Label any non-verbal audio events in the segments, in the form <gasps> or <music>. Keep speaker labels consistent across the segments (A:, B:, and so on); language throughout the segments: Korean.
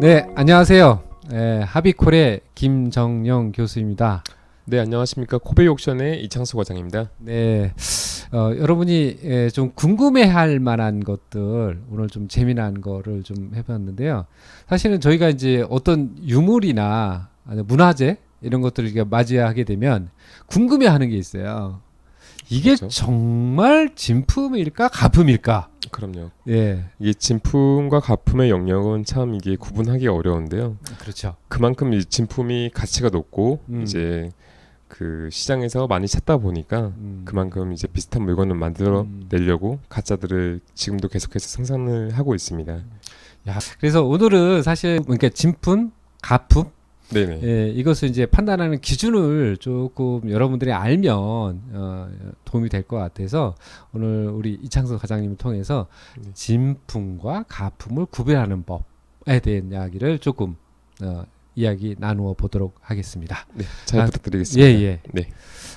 A: 네, 안녕하세요. 예, 하비콜의 김정영 교수입니다.
B: 네 안녕하십니까 코베이 옥션의 이창수 과장입니다.
A: 네, 어, 여러분이 예, 좀 궁금해할 만한 것들 오늘 좀 재미난 거를 좀 해봤는데요. 사실은 저희가 이제 어떤 유물이나 문화재 이런 것들을 맞이하게 되면 궁금해하는 게 있어요. 이게
B: 그렇죠.
A: 정말 진품일까 가품일까?
B: 그럼요.
A: 예,
B: 이게 진품과 가품의 영역은 참 이게 구분하기 어려운데요.
A: 그렇죠.
B: 그만큼 이 진품이 가치가 높고
A: 음.
B: 이제 그 시장에서 많이 찾다 보니까
A: 음.
B: 그만큼 이제 비슷한 물건을 만들어
A: 음.
B: 내려고 가짜들을 지금도 계속해서 생산을 하고 있습니다.
A: 야, 그래서 오늘은 사실 그러니까 진품, 가품
B: 네네.
A: 예, 이것을 이제 판단하는 기준을 조금 여러분들이 알면 어, 도움이 될 것 같아서 오늘 우리 이창석 과장님을 통해서
B: 네.
A: 진품과 가품을 구별하는 법에 대한 이야기를 조금 어, 이야기 나누어 보도록 하겠습니다.
B: 네, 잘
A: 아,
B: 부탁드리겠습니다.
A: 예, 예.
B: 네.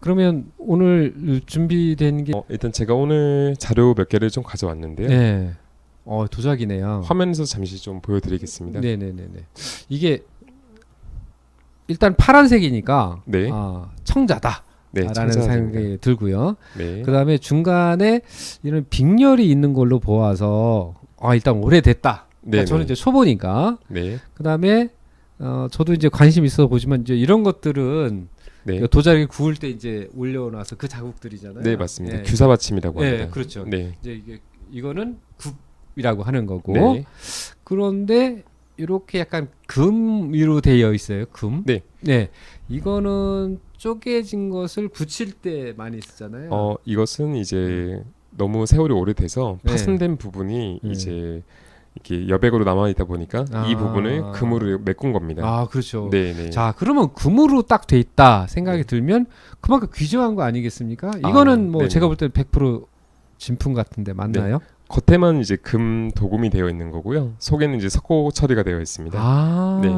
A: 그러면 오늘 준비된 게
B: 어, 일단 제가 오늘 자료 몇 개를 좀 가져왔는데요.
A: 네. 어, 도자기네요.
B: 화면에서 잠시 좀 보여드리겠습니다.
A: 네, 네, 네, 네. 이게 일단 파란색이니까
B: 네.
A: 아, 청자다.
B: 네,
A: 라는. 생각이 들고요.
B: 네.
A: 그다음에 중간에 이런 빅렬이 있는 걸로 보아서 아 일단 오래됐다.
B: 네.
A: 그러니까 저는 이제 초보니까.
B: 네.
A: 그다음에 어 저도 이제 관심 있어 보지만 이제 이런 것들은
B: 네.
A: 도자기 구울 때 이제 올려놔서 그 자국들이잖아요.
B: 네, 맞습니다.
A: 예.
B: 규사 받침이라고
A: 예,
B: 합니다.
A: 그렇죠.
B: 네.
A: 이제 이게 이거는 굽이라고 하는 거고.
B: 네.
A: 그런데 이렇게 약간 금으로 되어 있어요. 금.
B: 네.
A: 네. 이거는 쪼개진 것을 붙일 때 많이 쓰잖아요.
B: 어, 이것은 이제 너무 세월이 오래돼서
A: 네.
B: 파손된 부분이
A: 네.
B: 이제 이렇게 여백으로 남아 있다 보니까
A: 아.
B: 이 부분을 금으로 메꾼 겁니다.
A: 아, 그렇죠.
B: 네, 네.
A: 자, 그러면 금으로 딱 돼 있다 생각이 들면 그만큼 귀중한 거 아니겠습니까? 이거는 뭐
B: 네네.
A: 제가 볼 때는 100% 진품 같은데 맞나요?
B: 겉에만 이제 금 도금이 되어 있는 거고요. 속에는 이제 석고 처리가 되어 있습니다.
A: 아,
B: 네.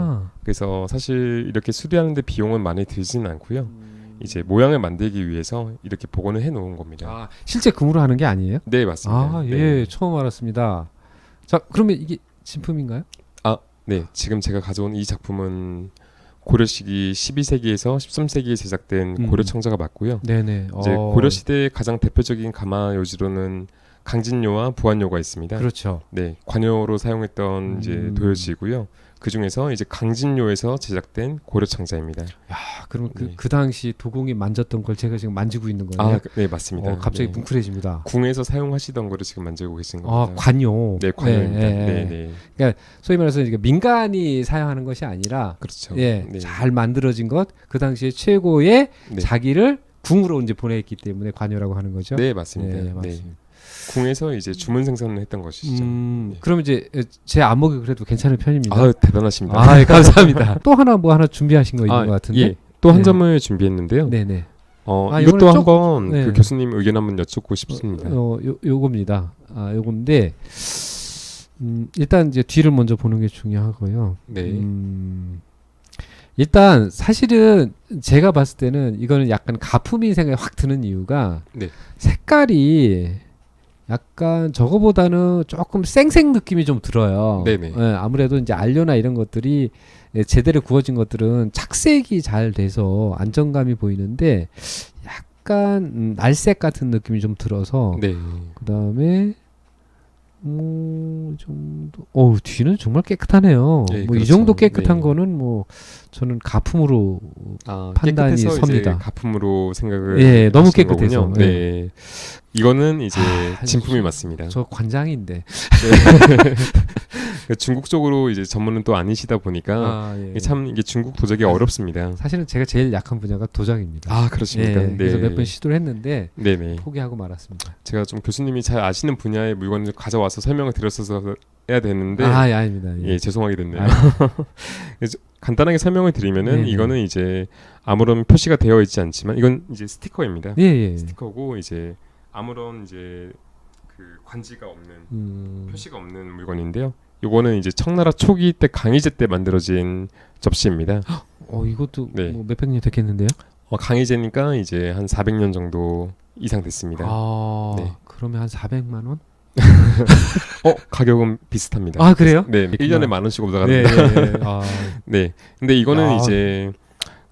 B: 그래서 사실 이렇게 수리하는데 비용은 많이 들지는 않고요.
A: 음.
B: 이제 모양을 만들기 위해서 이렇게 복원을 해 놓은 겁니다.
A: 아, 실제 금으로 하는 게 아니에요?
B: 네, 맞습니다.
A: 아, 예,
B: 네.
A: 처음 알았습니다. 자, 그러면 이게 진품인가요?
B: 네, 지금 제가 가져온 이 작품은 고려 시기 12세기에서 13세기에 제작된
A: 음.
B: 고려 청자가 맞고요.
A: 네네.
B: 이제
A: 어,
B: 고려 시대의 가장 대표적인 가마 요지로는 강진요와 부안요가 있습니다.
A: 그렇죠.
B: 네, 관요로 사용했던 이제
A: 음.
B: 도요지이고요. 그 중에서 이제 강진요에서 제작된 고려 청자입니다.
A: 아, 그럼 그,
B: 네.
A: 그 당시 도공이 만졌던 걸 제가 지금 만지고 있는 거예요?
B: 아, 그- 네 맞습니다.
A: 어, 갑자기
B: 네.
A: 뭉클해집니다.
B: 궁에서 사용하시던 거를 지금 만들고 계신
A: 아,
B: 겁니다.
A: 관요.
B: 네, 관요입니다.
A: 네,
B: 네,
A: 네.
B: 네,
A: 소위 말해서 민간이 사용하는 것이 아니라
B: 그렇죠.
A: 예,
B: 네.
A: 잘 만들어진 것, 그 당시에 최고의
B: 네.
A: 자기를 궁으로 이제 보냈기 때문에 관여라고 하는 거죠.
B: 네, 맞습니다.
A: 예,
B: 네.
A: 맞습니다.
B: 궁에서 이제 주문 생산을 했던 것이죠.
A: 음,
B: 네.
A: 그럼 이제 제 안목이 그래도 괜찮은 편입니다.
B: 아, 대단하십니다.
A: 아, 예, 감사합니다. <laughs> 또 하나 뭐 하나 준비하신 거 있는 것 같은데.
B: 예. 또한
A: 네.
B: 점을 준비했는데요.
A: 네네.
B: 어,
A: 아,
B: 이것도 한번
A: 네.
B: 그 교수님 의견 한번 여쭙고 싶습니다.
A: 어, 요, 요겁니다. 아, 요건데, 음, 일단 이제 뒤를 먼저 보는 게 중요하고요.
B: 네.
A: 음, 일단 사실은 제가 봤을 때는 이거는 약간 가품이 생각이 확 드는 이유가
B: 네.
A: 색깔이 약간 저거보다는 조금 쌩쌩 느낌이 좀 들어요.
B: 네네.
A: 예, 아무래도 이제 알료나 이런 것들이 예, 제대로 구워진 것들은 착색이 잘 돼서 안정감이 보이는데 약간 음, 날색 같은 느낌이 좀 들어서
B: 네.
A: 그다음에 뭐, 이 정도. 어우, 뒤는 정말 깨끗하네요.
B: 네,
A: 뭐, 이
B: 그렇죠.
A: 정도 깨끗한
B: 네.
A: 거는 뭐, 저는 가품으로.
B: 아,
A: 판단이
B: 깨끗해서
A: 섭니다.
B: 이제 가품으로 생각을
A: 예, 너무 깨끗해서.
B: 거군요. 네. 이거는 이제
A: 아,
B: 진품이
A: 저-
B: 맞습니다.
A: 저 관장인데.
B: 네. <laughs> 중국 쪽으로 이제 전문은 또 아니시다 보니까
A: 아, 예.
B: 이게 참 이게 중국 도자기 어렵습니다.
A: 사실은 제가 제일 약한 분야가 도장입니다.
B: 아, 그렇습니까?
A: 예,
B: 네.
A: 그래서 몇 번 시도를 했는데
B: 네네.
A: 포기하고 말았습니다.
B: 제가 좀 교수님이 잘 아시는 분야의 물건을 가져와서 설명을 드렸어서 해야 되는데
A: 아, 예, 아닙니다. 예.
B: 예, 죄송하게 됐네요.
A: 아. <laughs>
B: 그래서 간단하게 설명을 드리면은
A: 네네.
B: 이거는 이제 아무런 표시가 되어 있지 않지만 이건 이제 스티커입니다.
A: 예, 예.
B: 스티커고 이제 아무런 이제 그 관지가 없는
A: 음,
B: 표시가 없는 물건인데요. 요거는 이제 청나라 초기 때 강희제 때 만들어진 접시입니다. <gasps>
A: 어, 이것도
B: 네.
A: 뭐 몇백 년 됐겠는데요?
B: 어, 강의제니까 이제 한 400년 정도 이상 됐습니다.
A: 아,
B: 네.
A: 그러면 한 400만 원?
B: 어 가격은 비슷합니다.
A: 아, 그래요?
B: 네,
A: 그렇구나.
B: 1년에 만 원씩
A: 네,
B: 올라가는데.
A: 네, 네. <laughs> 아,
B: 네. 근데 이거는
A: 야.
B: 이제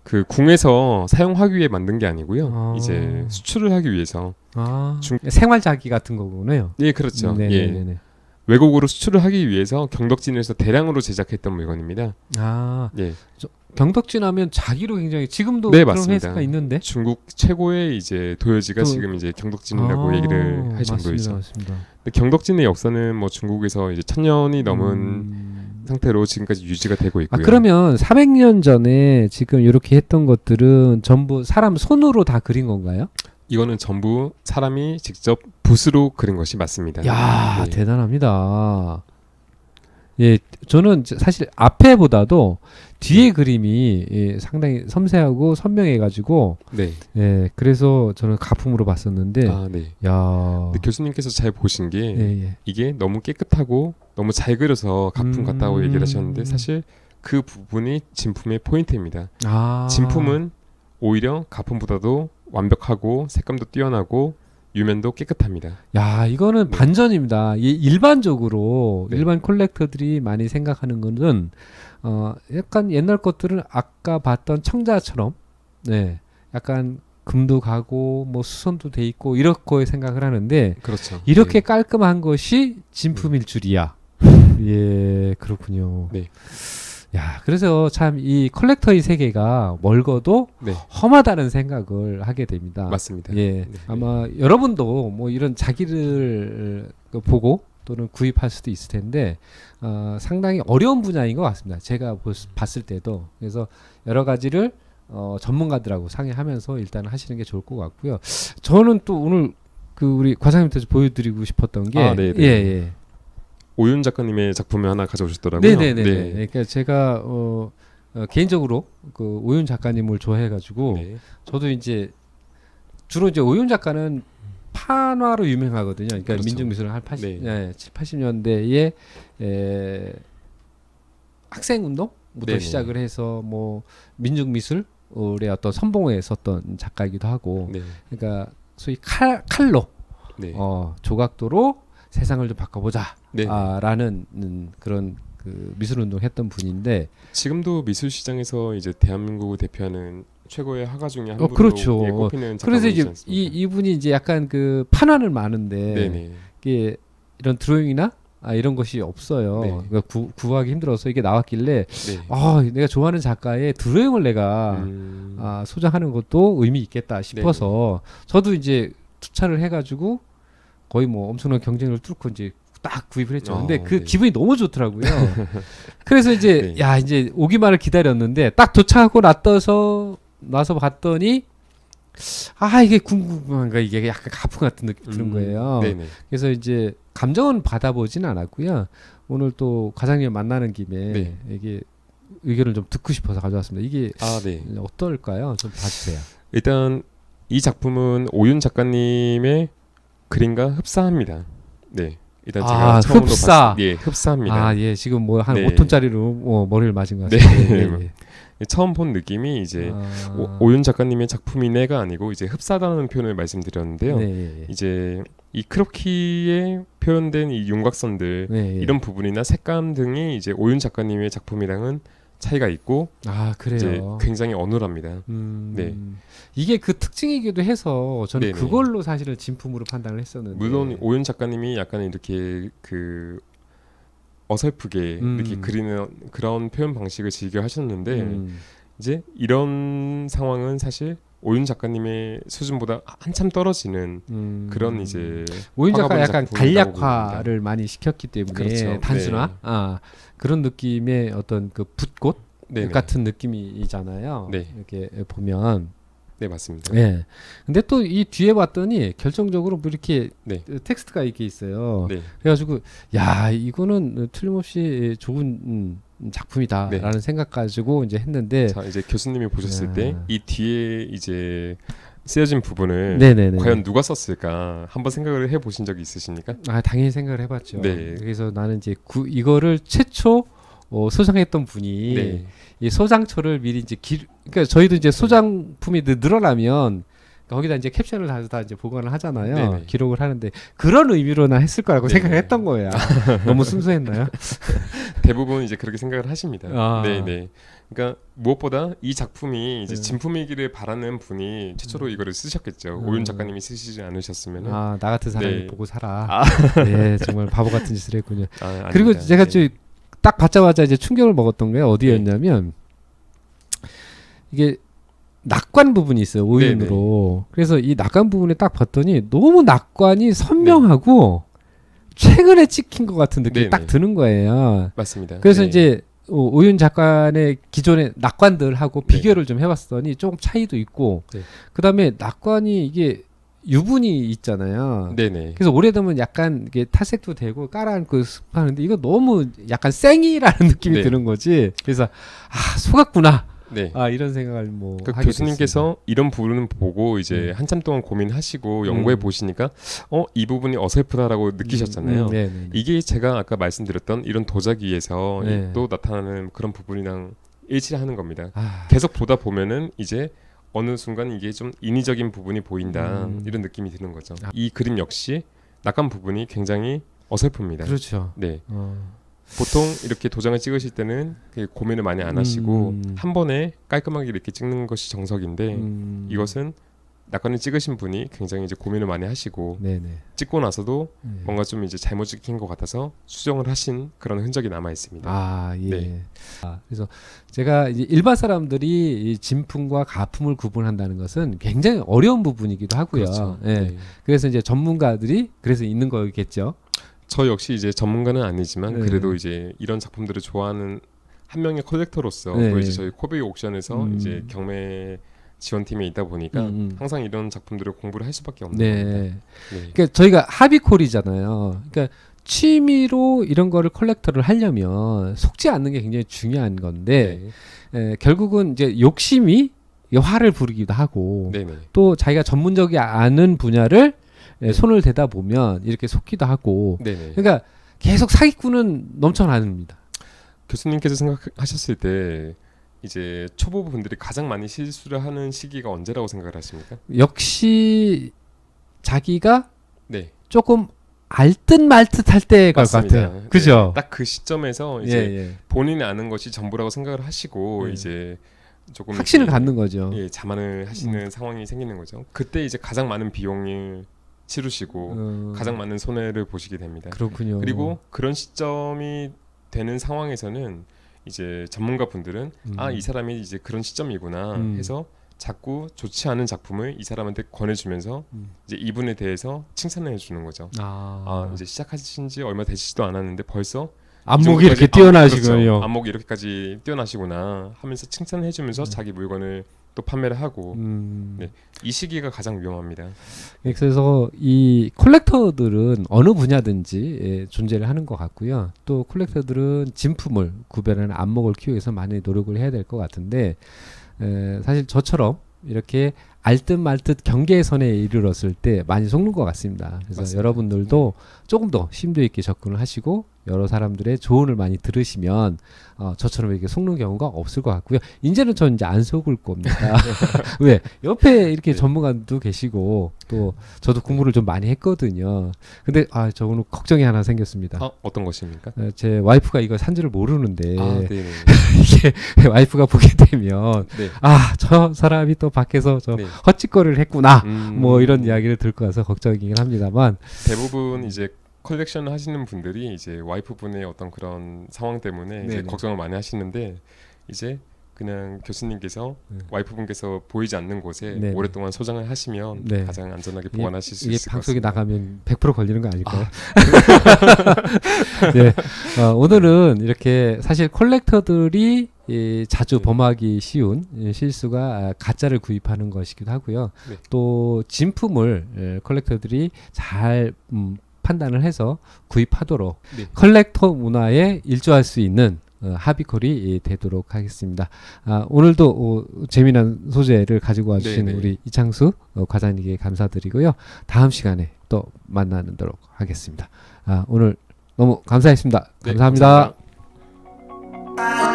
B: 그 궁에서 사용하기 위해 만든 게 아니고요.
A: 아.
B: 이제 수출을 하기 위해서.
A: 아,
B: 중-
A: 생활자기 같은 거군요.
B: 예, 그렇죠.
A: 네,
B: 예.
A: 네, 네, 네.
B: 외국으로 수출을 하기 위해서 경덕진에서 대량으로 제작했던 물건입니다.
A: 아,
B: 예.
A: 경덕진 하면 자기로 굉장히 지금도
B: 네,
A: 그런
B: 맞습니다.
A: 회사가 있는데.
B: 중국 최고의 이제 도요지가
A: 또-
B: 지금 이제 경덕진이라고
A: 아,
B: 얘기를 할
A: 맞습니다,
B: 정도이죠.
A: 맞습니다.
B: 근데 경덕진의 역사는 뭐 중국에서 이제 천 년이 넘은
A: 음.
B: 상태로 지금까지 유지가 되고
A: 아,
B: 있고요.
A: 그러면 400년 전에 지금 이렇게 했던 것들은 전부 사람 손으로 다 그린 건가요?
B: 이거는 전부 사람이 직접 붓으로 그린 것이 맞습니다.
A: 야
B: 네.
A: 대단합니다. 예, 저는 저- 사실 앞에보다도 뒤에 그림이 예, 상당히 섬세하고 선명해가지고
B: 네.
A: 예, 그래서 저는 가품으로 봤었는데,
B: 아, 네.
A: 야,
B: 근데 교수님께서 잘 보신 게
A: 예, 예.
B: 이게 너무 깨끗하고 너무 잘 그려서 가품
A: 음.
B: 같다고 얘기를 하셨는데 사실 그 부분이 진품의 포인트입니다.
A: 아,
B: 진품은 오히려 가품보다도 완벽하고 색감도 뛰어나고 유면도 깨끗합니다.
A: 야, 이거는
B: 네.
A: 반전입니다. 이 일반적으로
B: 네.
A: 일반 콜렉터들이 많이 생각하는 거는 어, 약간 옛날 것들은 아까 봤던 청자처럼 네, 약간 금도 가고 뭐 수선도 돼 있고 이렇게 생각을 하는데
B: 그렇죠.
A: 이렇게
B: 네.
A: 깔끔한 것이 진품일 줄이야. <laughs> 예, 그렇군요.
B: 네.
A: 야, 그래서 참 이 컬렉터의 세계가 멀고도
B: 네,
A: 험하다는 생각을 하게 됩니다.
B: 맞습니다.
A: 예,
B: 네.
A: 아마 여러분도 뭐 이런 자기를 그 보고 또는 구입할 수도 있을 텐데 어, 상당히 어려운 분야인 것 같습니다. 제가 봤을 때도 그래서 여러 가지를 어, 전문가들하고 상의하면서 일단 하시는 게 좋을 것 같고요. 저는 또 오늘 그 우리 과장님한테 보여드리고 싶었던 게
B: 아, 네, 네.
A: 예, 예.
B: 오윤 작가님의 작품을 하나 가져오셨더라고요.
A: 네네 네. 그러니까 제가 어, 어, 개인적으로 그 오윤 작가님을 좋아해가지고
B: 네.
A: 저도 이제 주로 이제 오윤 작가는 판화로 유명하거든요. 그러니까
B: 그렇죠.
A: 민중미술은 한 80,
B: 네.
A: 예, 7, 80년대에 에, 학생운동부터
B: 네네.
A: 시작을 해서 뭐 민중미술의 어떤 선봉에 섰던 작가이기도 하고
B: 네.
A: 그러니까 소위 칼, 칼로
B: 네.
A: 어, 조각도로 세상을 좀 바꿔보자
B: 네.
A: 아, 라는 음, 그런 그 미술 운동 했던 분인데
B: 지금도 미술 시장에서 이제 대한민국을 대표하는 최고의 화가 중에 한
A: 어,
B: 분으로
A: 그렇죠.
B: 예, 꼽히는
A: 그래서 이제
B: 이?
A: 이분이 이제 약간 그 판화는 많은데
B: 네네.
A: 이게 이런 드로잉이나 아, 이런 것이 없어요.
B: 네.
A: 그러니까 구, 구하기 힘들어서 이게 나왔길래
B: 네.
A: 아 내가 좋아하는 작가의 드로잉을 내가
B: 음,
A: 아, 소장하는 것도 의미 있겠다 싶어서 저도 이제 투자를 해가지고 거의 뭐 엄청난 경쟁을 뚫고 이제 딱 구입을 했죠. 근데
B: 어,
A: 그
B: 네.
A: 기분이 너무 좋더라고요. <laughs> 그래서 이제
B: 네.
A: 야 이제 오기만을 기다렸는데 딱 도착하고 나떠서 나서 봤더니 아 이게 궁금한가 이게 약간 가품 같은 느낌 드는
B: 음,
A: 거예요.
B: 네네.
A: 그래서 이제 감정은 받아보진 않았고요. 오늘 또 과장님 만나는 김에
B: 네.
A: 이게 의견을 좀 듣고 싶어서 가져왔습니다. 이게
B: 아 네.
A: 어떨까요? 좀 봐주세요.
B: 일단 이 작품은 오윤 작가님의 그림과 흡사합니다. 네. 일단 제가
A: 아,
B: 처음으로
A: 흡사.
B: 때, 예, 흡사합니다.
A: 아, 예, 지금 뭐 한
B: 네.
A: 5톤짜리로 뭐 머리를 맞은 것
B: 네.
A: 같습니다. 예, <laughs> 예.
B: 처음 본 느낌이 이제
A: 아,
B: 오, 오윤 작가님의 작품이네가 아니고 이제 흡사다는 표현을 말씀드렸는데요.
A: 네, 예, 예.
B: 이제 이 크로키에 표현된 이 윤곽선들
A: 네, 예.
B: 이런 부분이나 색감 등이 이제 오윤 작가님의 작품이랑은 차이가 있고
A: 아 그래요.
B: 굉장히 어눌합니다.
A: 음,
B: 네.
A: 이게 그 특징이기도 해서 저는
B: 네네.
A: 그걸로 사실은 진품으로 판단을 했었는데.
B: 물론 오윤 작가님이 약간 이렇게 그 어설프게
A: 음.
B: 이렇게 그리는 그런 표현 방식을 즐겨 하셨는데
A: 음,
B: 이제 이런 상황은 사실 오윤 작가님의 수준보다 한참 떨어지는
A: 음.
B: 그런 이제
A: 오윤 작가 약간 간략화를 많이 시켰기 때문에
B: 그렇죠.
A: 단순화
B: 네.
A: 아, 그런 느낌의 어떤 그 붓꽃
B: 네네.
A: 같은 느낌이잖아요.
B: 네.
A: 이렇게 보면
B: 네 맞습니다.
A: 예. 근데 또 이 뒤에 봤더니 결정적으로 뭐 이렇게
B: 네.
A: 텍스트가 이렇게 있어요.
B: 네.
A: 그래가지고 야 이거는 틀림없이 좋은 음, 작품이다라는
B: 네.
A: 생각 가지고 이제 했는데
B: 자 이제 교수님이 보셨을
A: 야.
B: 때이 뒤에 이제 쓰여진 부분을
A: 네네네.
B: 과연 누가 썼을까 한번 생각을 해 보신 적이 있으십니까?
A: 아 당연히 생각을 해봤죠.
B: 네.
A: 그래서 나는 이제 구, 이거를 최초 어, 소장했던 분이
B: 네.
A: 이 소장처를 미리 이제 기, 그러니까 저희도 이제 소장품이 늘- 늘어나면 거기다 이제 캡션을 다, 다 이제 보관을 하잖아요.
B: 네네.
A: 기록을 하는데 그런 의미로나 했을 거라고
B: 네네.
A: 생각을 했던 거야. 너무 순수했나요? <laughs>
B: 대부분 이제 그렇게 생각을 하십니다.
A: 아.
B: 네, 네. 그러니까 무엇보다 이 작품이 이제
A: 네.
B: 진품이기를 바라는 분이 최초로 이거를 쓰셨겠죠.
A: 음.
B: 오윤 작가님이 쓰시지 않으셨으면
A: 아, 나 같은 사람이
B: 네.
A: 보고 살아.
B: 아. <laughs>
A: 네, 정말 바보 같은 짓을 했군요.
B: 아,
A: 그리고
B: 아닙니다.
A: 제가
B: 네.
A: 좀딱 받자마자 이제 충격을 먹었던 게 어디였냐면 이게 낙관 부분이 있어요 오윤으로. 그래서 이 낙관 부분에 딱 봤더니 너무 낙관이 선명하고 최근에 찍힌 것 같은 느낌이
B: 네네.
A: 딱 드는 거예요.
B: 맞습니다.
A: 그래서
B: 네.
A: 이제 오- 오윤 작가의 기존의 낙관들하고
B: 네.
A: 비교를 좀 해봤더니 조금 차이도 있고
B: 네.
A: 그다음에 낙관이 이게 유분이 있잖아요.
B: 네네.
A: 그래서 오래되면 약간 이게 탈색도 되고 깔아앉고 습하는데 이거 너무 약간 생이라는 <laughs> 느낌이
B: 네.
A: 드는 거지. 그래서 아 속았구나.
B: 네.
A: 아 이런 생각을
B: 뭐그
A: 하게
B: 교수님께서 이런 부분을 보고 이제
A: 음.
B: 한참 동안 고민하시고 연구해
A: 음.
B: 보시니까 어 이 부분이 어설프다라고
A: 됐습니다.
B: 느끼셨잖아요.
A: 음, 네, 네, 네.
B: 이게 제가 아까 말씀드렸던 이런 도자기에서
A: 네.
B: 또 나타나는 그런 부분이랑 일치하는 겁니다.
A: 아,
B: 계속 보다 보면은 이제 어느 순간 이게 좀 인위적인 부분이 보인다
A: 음.
B: 이런 느낌이 드는 거죠.
A: 아.
B: 이 그림 역시 낙관 부분이 굉장히 어설픕니다.
A: 그렇죠.
B: 네,
A: 어.
B: 보통 이렇게 도장을 찍으실 때는 그 고민을 많이 안 하시고
A: 음.
B: 한 번에 깔끔하게 이렇게 찍는 것이 정석인데
A: 음,
B: 이것은 낙관을 찍으신 분이 굉장히 이제 고민을 많이 하시고
A: 네네.
B: 찍고 나서도
A: 네.
B: 뭔가 좀 이제 잘못 찍힌 것 같아서 수정을 하신 그런 흔적이 남아 있습니다.
A: 아 예.
B: 네.
A: 아, 그래서 제가 이제 일반 사람들이 이 진품과 가품을 구분한다는 것은 굉장히 어려운 부분이기도 하고요.
B: 그렇죠.
A: 예.
B: 네.
A: 그래서 이제 전문가들이 그래서 있는 거겠죠.
B: 저 역시 이제 전문가는 아니지만
A: 네.
B: 그래도 이제 이런 작품들을 좋아하는 한 명의 컬렉터로서
A: 네.
B: 또 이제 저희 코베이 옥션에서
A: 음.
B: 이제 경매 지원팀에 있다 보니까
A: 음, 음.
B: 항상 이런 작품들을 공부를 할 수밖에 없는
A: 네.
B: 겁니다. 네.
A: 그러니까 저희가 하비콜이잖아요. 그러니까 취미로 이런 거를 컬렉터를 하려면 속지 않는 게 굉장히 중요한 건데
B: 네.
A: 에, 결국은 이제 욕심이 이 화를 부르기도 하고. 또 자기가 전문적이 않은 분야를 에, 손을 대다 보면 이렇게 속기도 하고
B: 네. 네.
A: 그러니까 계속 사기꾼은 넘쳐납니다.
B: 교수님께서 생각하셨을 때 이제 초보 분들이 가장 많이 실수를 하는 시기가 언제라고 생각을 하십니까?
A: 역시 자기가
B: 네.
A: 조금 알듯 말듯 할 때가 것. 같아요. 그죠?
B: 딱 그 시점에서
A: 예,
B: 이제
A: 예.
B: 본인이 아는 것이 전부라고 생각을 하시고
A: 네.
B: 이제 조금
A: 확신을 갖는 거죠.
B: 예, 자만을 하시는
A: 음.
B: 상황이 생기는 거죠. 그때 이제 가장 많은 비용을 치르시고
A: 어,
B: 가장 많은 손해를 보시게 됩니다.
A: 그렇군요.
B: 그리고 그런 시점이 되는 상황에서는 이제 전문가 분들은
A: 음.
B: 아이 사람이 이제 그런 시점이구나
A: 음.
B: 해서 자꾸 좋지 않은 작품을 이 사람한테 권해주면서
A: 음.
B: 이제 이분에 대해서 칭찬을 해주는 거죠.
A: 아,
B: 아 이제 시작하신 지 얼마 되시지도 않았는데 벌써
A: 안목이
B: 이
A: 이렇게
B: 아,
A: 뛰어나시군요.
B: 그렇죠. 안목이 이렇게까지 뛰어나시구나 하면서 칭찬을 해주면서
A: 음.
B: 자기 물건을 또 판매를 하고
A: 음.
B: 네. 이 시기가 가장 위험합니다.
A: 그래서 이 콜렉터들은 어느 분야든지 예, 존재를 하는 것 같고요. 또 콜렉터들은 진품을 구별하는 안목을 키우기 위해서 많이 노력을 해야 될 것 같은데 에, 사실 저처럼 이렇게 알듯 말듯 경계선에 이르렀을 때 많이 속는 것 같습니다. 그래서
B: 맞습니다.
A: 여러분들도 조금 더 심도 있게 접근을 하시고 여러 사람들의 조언을 많이 들으시면 어, 저처럼 이렇게 속는 경우가 없을 것 같고요. 이제는 전 이제 안 속을 겁니다. <laughs> 왜 옆에 이렇게
B: 네.
A: 전문가도 계시고 또 저도 공부를 좀 많이 했거든요. 근데 아 저는 걱정이 하나 생겼습니다.
B: 아, 어떤 것입니까?
A: 어, 제 와이프가 이거 산 줄을 모르는데
B: 아, 네, 네. <laughs>
A: 이게 와이프가 보게 되면
B: 네.
A: 아저 사람이 또 밖에서 저
B: 네.
A: 헛짓거리를 했구나
B: 음,
A: 뭐 이런 이야기를 들고 와서 걱정이긴 합니다만
B: 대부분 이제 컬렉션 하시는 분들이 이제 와이프분의 어떤 그런 상황 때문에 이제. 걱정을 많이 하시는데 이제 그냥 교수님께서
A: 네.
B: 와이프분께서 보이지 않는 곳에
A: 네네.
B: 오랫동안 소장을 하시면
A: 네.
B: 가장 안전하게 보관하실 수
A: 이게
B: 있을 같습니다.
A: 나가면 100% 걸리는 거 아닐까요? <laughs> 네. 어, 오늘은 이렇게 사실 콜렉터들이 이 자주
B: 네.
A: 범하기 쉬운 이 실수가 아, 가짜를 구입하는 것이기도 하고요.
B: 네.
A: 또 진품을 에, 콜렉터들이 잘 음, 판단을 해서 구입하도록
B: 네.
A: 컬렉터 문화에 일조할 수 있는 어, 하비콜이 예, 되도록 하겠습니다. 아, 오늘도 어, 재미난 소재를 가지고 와주신
B: 네네.
A: 우리 이창수 어, 과장님께 감사드리고요. 다음 시간에 또 만나도록 하겠습니다. 아, 오늘 너무 감사했습니다.
B: 네,
A: 감사합니다.
B: 감사합니다.